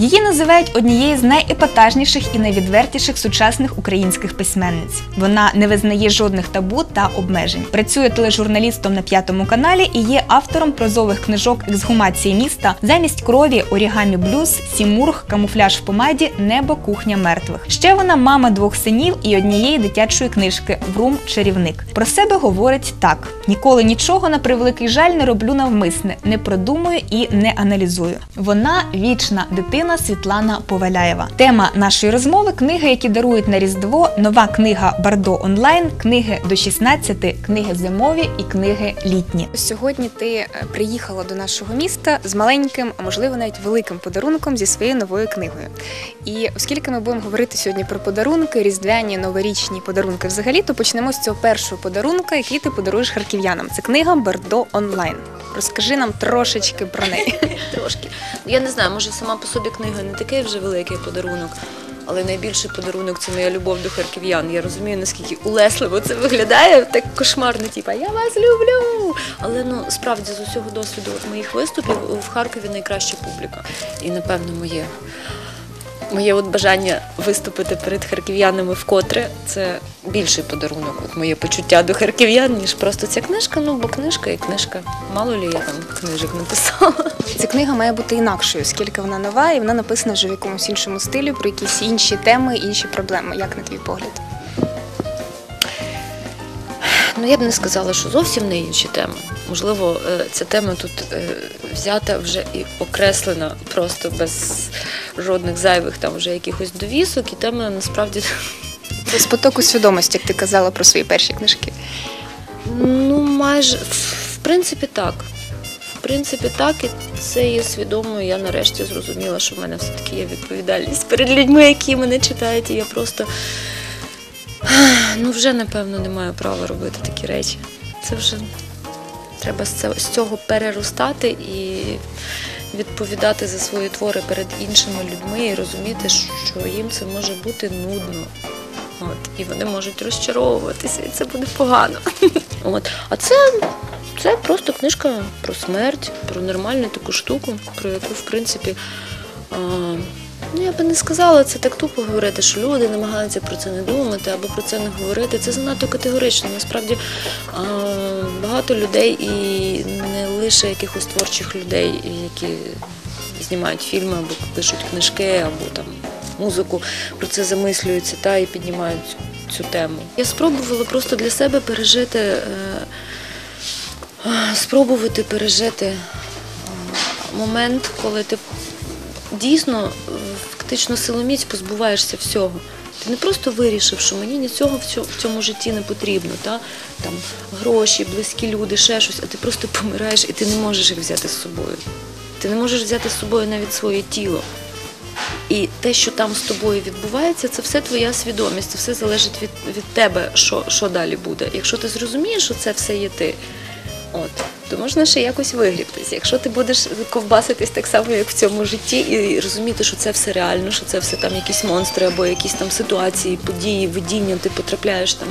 Її називають однією з найепатажніших і найвідвертіших сучасних українських письменниць. Вона не визнає жодних табу та обмежень. Працює тележурналістом на п'ятому каналі і є автором прозових книжок ексгумації міста замість крові, орігамі блюз, сімург, камуфляж в помаді, небо, кухня мертвих. Ще вона мама двох синів і однієї дитячої книжки Врум чарівник. Про себе говорить так: ніколи нічого на превеликий жаль не роблю навмисне, не продумую і не аналізую. Вона вічна дитина Світлана Поваляєва. Тема нашої розмови книги, які дарують на Різдво, нова книга Бардо онлайн, книги до 16, книги зимові і книги літні. Сьогодні ти е, приїхала до нашого міста з маленьким, а можливо навіть великим подарунком зі своєю новою книгою. І оскільки ми будемо говорити сьогодні про подарунки, різдвяні, новорічні подарунки взагалі, то почнемо з цього першого подарунка, який ти подаруєш харків'янам. Це книга Бардо онлайн. Розкажи нам трошечки про неї. Трошки. Я не знаю, може сама по собі книга не такий вже великий подарунок, але найбільший подарунок це моя любов до харків'ян. Я розумію, наскільки улесливо це виглядає, так кошмарно, типа я вас люблю. Але ну справді з усього досвіду моїх виступів в Харкові найкраща публіка. І напевно моє. Моє от бажання виступити перед харків'янами вкотре це більший подарунок. От моє почуття до харків'ян, ніж просто ця книжка. Ну бо книжка і книжка. Мало лі я там книжок написала. Ця книга має бути інакшою, оскільки вона нова і вона написана вже в якомусь іншому стилі, про якісь інші теми, інші проблеми. Як на твій погляд? Ну я б не сказала, що зовсім не інші теми. Можливо, е, ця тема тут е, взята вже і окреслена просто без жодних зайвих там вже якихось довісок, і тема насправді Без потоку свідомості, як ти казала про свої перші книжки. ну майже в в принципі так. В принципі, так, і це є свідомо. Я нарешті зрозуміла, що в мене все-таки є відповідальність перед людьми, які мене читають, і я просто ну вже напевно не маю права робити такі речі. Це вже треба з цього переростати і відповідати за свої твори перед іншими людьми і розуміти, що їм це може бути нудно. От, і вони можуть розчаровуватися, і це буде погано. От. А це, це просто книжка про смерть, про нормальну таку штуку, про яку, в принципі, а, ну я би не сказала це так тупо говорити, що люди намагаються про це не думати або про це не говорити. Це занадто категорично. Насправді а, багато людей і не лише якихось творчих людей, які знімають фільми або пишуть книжки, або там музику, про це замислюються та і піднімають цю, тему. Я спробувала просто для себе пережити, е, спробувати пережити е, момент, коли ти дійсно фактично силоміць позбуваєшся всього. Ти не просто вирішив, що мені нічого в цьому житті не потрібно, та? там гроші, близькі люди, ще щось, а ти просто помираєш і ти не можеш їх взяти з собою. Ти не можеш взяти з собою навіть своє тіло. І те, що там з тобою відбувається, це все твоя свідомість, це все залежить від, від тебе, що, що далі буде. Якщо ти зрозумієш, що це все є ти, от, то можна ще якось вигрібтися. Якщо ти будеш ковбаситись так само, як в цьому житті, і розуміти, що це все реально, що це все там якісь монстри або якісь там ситуації, події, видіння, ти потрапляєш там,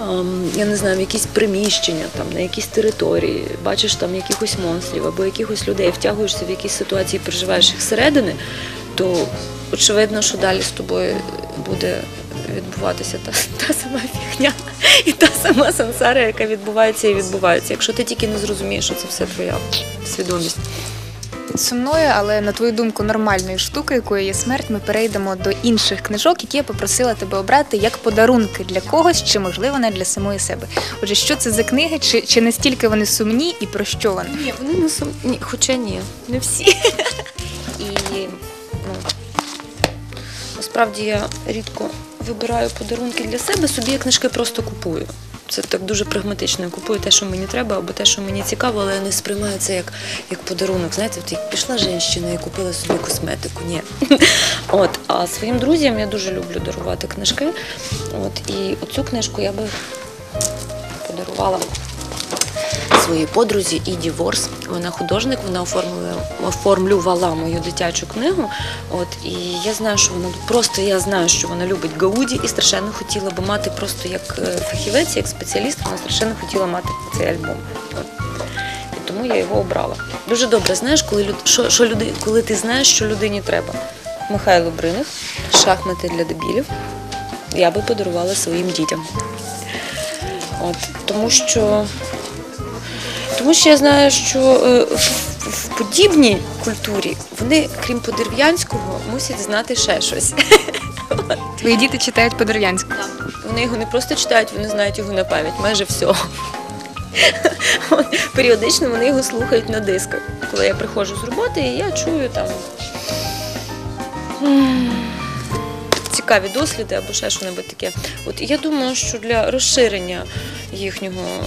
ем, я не знаю, в якісь приміщення, там, на якісь території, бачиш там якихось монстрів або якихось людей, втягуєшся в якісь ситуації, переживаєш їх зсередини, то очевидно, що далі з тобою буде відбуватися та, та сама фігня і та сама сансара, яка відбувається і відбувається. Якщо ти тільки не зрозумієш, що це все твоя свідомість. Сумною, але на твою думку, нормальною штукою, якою є смерть, ми перейдемо до інших книжок, які я попросила тебе обрати як подарунки для когось, чи можливо не для самої себе. Отже, що це за книги, чи, чи настільки вони сумні і про що вони? Ні, вони не сум... ні, хоча ні, не всі. І ну, насправді я рідко вибираю подарунки для себе, собі я книжки просто купую. Це так дуже прагматично. Я купую те, що мені треба, або те, що мені цікаво, але я не сприймаю це як, як подарунок. Знаєте, от як пішла жінка і купила собі косметику. Ні. От, а своїм друзям я дуже люблю дарувати книжки. От, і оцю книжку я би подарувала своїй подрузі Іді Ворс. Вона художник, вона оформлювала, оформлювала мою дитячу книгу. От і я знаю, що вона просто я знаю, що вона любить Гауді і страшенно хотіла би мати просто як е, фахівець, як спеціаліст, вона страшенно хотіла мати цей альбом. І тому я його обрала. Дуже добре, знаєш, коли люд... що, що люди... коли ти знаєш, що людині треба. Михайло Бриних, шахмати для дебілів. Я би подарувала своїм дітям. От, тому що. Тому що я знаю, що е, в, подібній культурі вони, крім подерв'янського, мусять знати ще щось. Твої діти читають по-дерев'янську. Вони його не просто читають, вони знають його на пам'ять, майже все. Періодично вони його слухають на дисках. Коли я приходжу з роботи, і я чую там цікаві досліди або ще щось таке. От я думаю, що для розширення їхнього.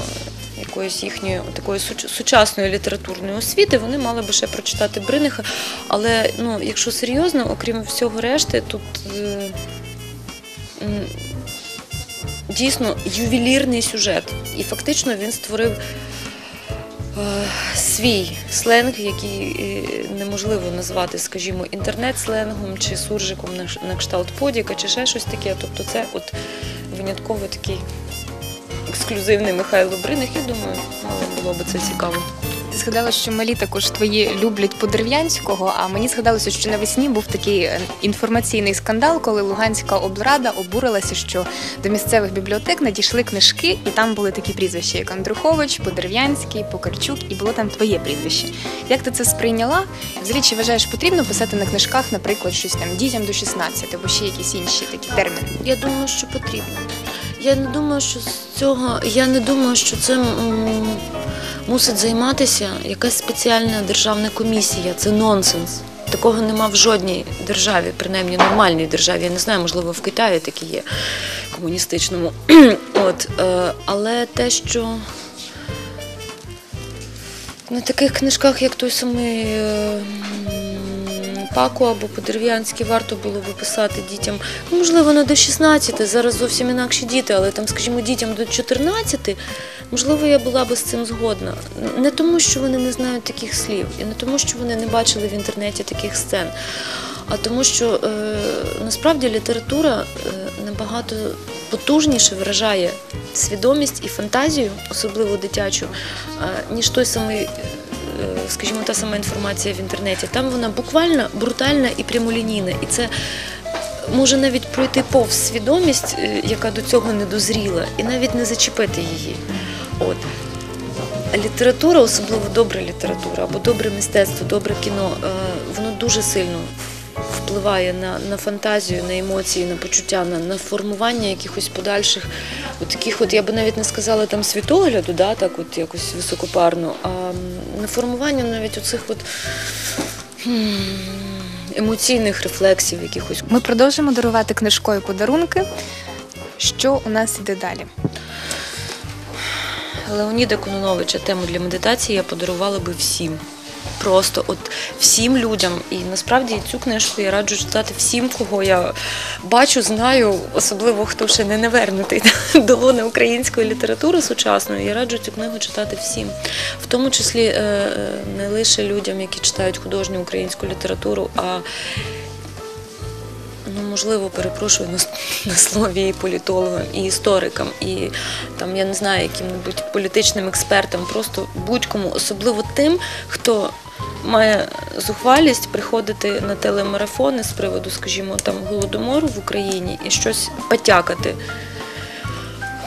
Якоїсь їхньої такої сучасної літературної освіти вони мали би ще прочитати Бриниха. Але ну, якщо серйозно, окрім всього решти, тут е, дійсно ювелірний сюжет. І фактично він створив е, свій сленг, який е, неможливо назвати, скажімо, інтернет-сленгом чи суржиком на, кшталт подіка, чи ще щось таке. Тобто це от винятково такий ексклюзивний Михайло Бриних. Я думаю, мало було би це цікаво. Ти згадала, що малі також твої люблять по-дерев'янського, а мені згадалося, що навесні був такий е, інформаційний скандал, коли Луганська облрада обурилася, що до місцевих бібліотек надійшли книжки, і там були такі прізвища, як Андрухович, Подерев'янський, Покарчук, і було там твоє прізвище. Як ти це сприйняла? Взагалі, чи вважаєш потрібно писати на книжках, наприклад, щось там дітям до 16 або ще якісь інші такі терміни? Я думаю, що потрібно. Я не думаю, що з цього. Я не думаю, що цим мусить займатися якась спеціальна державна комісія. Це нонсенс. Такого нема в жодній державі, принаймні нормальній державі. Я не знаю, можливо, в Китаї такі є комуністичному. От, е, але те, що на таких книжках, як той самий е, Паку або по-дерев'янськи варто було би писати дітям. Ну, можливо, не до 16, зараз зовсім інакші діти, але там, скажімо, дітям до 14, можливо, я була би з цим згодна. Не тому, що вони не знають таких слів, і не тому, що вони не бачили в інтернеті таких сцен, а тому, що е, насправді література е, набагато потужніше виражає свідомість і фантазію, особливо дитячу, е, ніж той самий. Е, Скажімо, та сама інформація в інтернеті. Там вона буквально брутальна і прямолінійна. І це може навіть пройти повз свідомість, е, яка до цього не дозріла, і навіть не зачепити її. От. Література, особливо добра література або добре мистецтво, добре кіно, е, воно дуже сильно впливає на, на фантазію, на емоції, на почуття, на, на формування якихось подальших, от таких, от я би навіть не сказала там світогляду, да, так от якось високопарно, а м, на формування навіть оцих от емоційних рефлексів якихось. Ми продовжимо дарувати книжкою подарунки. Що у нас іде далі? Леоніда Кононовича тему для медитації я подарувала би всім. Просто от всім людям. І насправді цю книжку я раджу читати всім, кого я бачу, знаю, особливо хто ще не навернутий до лона української літератури сучасної. Я раджу цю книгу читати всім, в тому числі е, е, не лише людям, які читають художню українську літературу, а Ну, можливо, перепрошую на, на слові і політологам, і історикам, і там, я не знаю, яким-небудь політичним експертам, просто будь-кому, особливо тим, хто має зухвалість приходити на телемарафони з приводу, скажімо, там голодомору в Україні і щось потякати.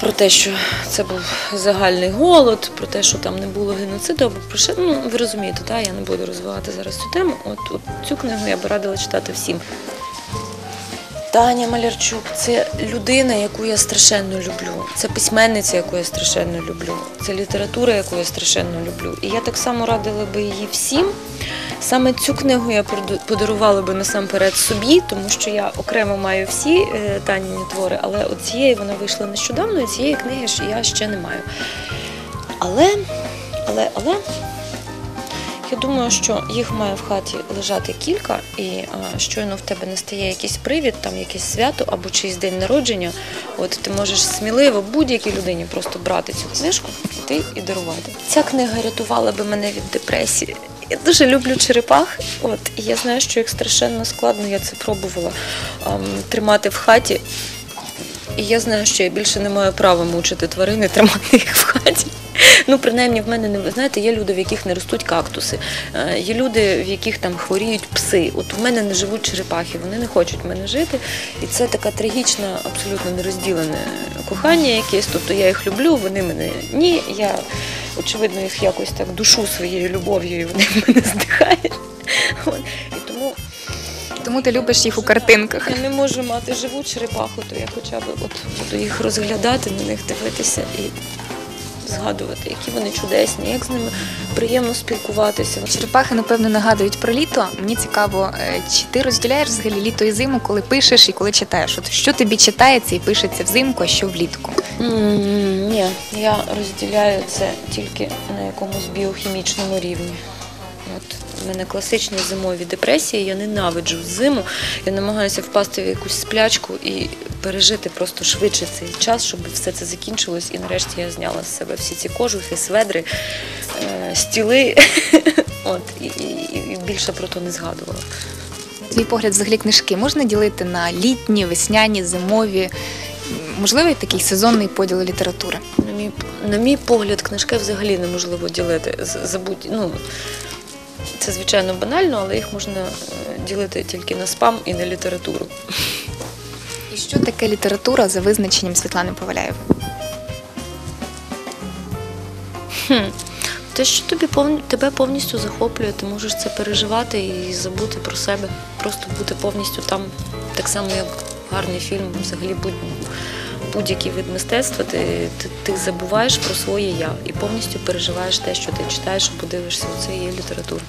Про те, що це був загальний голод, про те, що там не було геноциду, або про що, ну ви розумієте, та я не буду розвивати зараз цю тему. От, от цю книгу я би радила читати всім. Таня Малярчук це людина, яку я страшенно люблю. Це письменниця, яку я страшенно люблю. Це література, яку я страшенно люблю. І я так само радила би її всім. Саме цю книгу я подарувала би насамперед собі, тому що я окремо маю всі е, Таніні твори, але цієї вона вийшла нещодавно, і цієї книги я ще не маю. Але, але, але я думаю, що їх має в хаті лежати кілька, і щойно в тебе настає якийсь привід, там якесь свято або чийсь день народження. От ти можеш сміливо будь-якій людині просто брати цю книжку, йти і дарувати. Ця книга рятувала би мене від депресії. Я дуже люблю черепах, от і я знаю, що їх страшенно складно. Я це пробувала ам, тримати в хаті. І я знаю, що я більше не маю права мучити тварини, тримати їх в хаті. Ну, принаймні, в мене не ви знаєте, є люди, в яких не ростуть кактуси, е, є люди, в яких там хворіють пси. От в мене не живуть черепахи, вони не хочуть в мене жити. І це така трагічна, абсолютно нерозділене кохання якесь. Тобто я їх люблю, вони мене ні. Я очевидно їх якось так душу своєю любов'ю, і вони в мене здихають. От. І тому Тому ти любиш їх у картинках. я не можу мати живу черепаху, то я хоча б от буду їх розглядати, на них дивитися і згадувати, які вони чудесні, як з ними приємно спілкуватися. Черепахи, напевно, нагадують про літо. Мені цікаво, е, чи ти розділяєш взагалі літо і зиму, коли пишеш і коли читаєш? От що тобі читається і пишеться взимку, а що влітку? Ні, я розділяю це тільки на якомусь біохімічному рівні. От в мене класичні зимові депресії, я ненавиджу зиму. Я намагаюся впасти в якусь сплячку і пережити просто швидше цей час, щоб все це закінчилось. І нарешті я зняла з себе всі ці кожухи, сведри, е, стіли. От, і, і, і більше про то не згадувала. Твій погляд, взагалі книжки можна ділити на літні, весняні, зимові? М, Можливо, і такий сезонний поділ літератури. На мій, на мій погляд, книжки взагалі неможливо ділити. Забудь, ну, це звичайно банально, але їх можна е, ділити тільки на спам і на літературу. І що таке література за визначенням Світлани Поваляєвої? Те, що тобі тебе повністю захоплює, ти можеш це переживати і забути про себе, просто бути повністю там, так само, як гарний фільм, взагалі будь, будь-який вид мистецтва, ти, ти, ти забуваєш про своє я і повністю переживаєш те, що ти читаєш або дивишся. цієї літератури.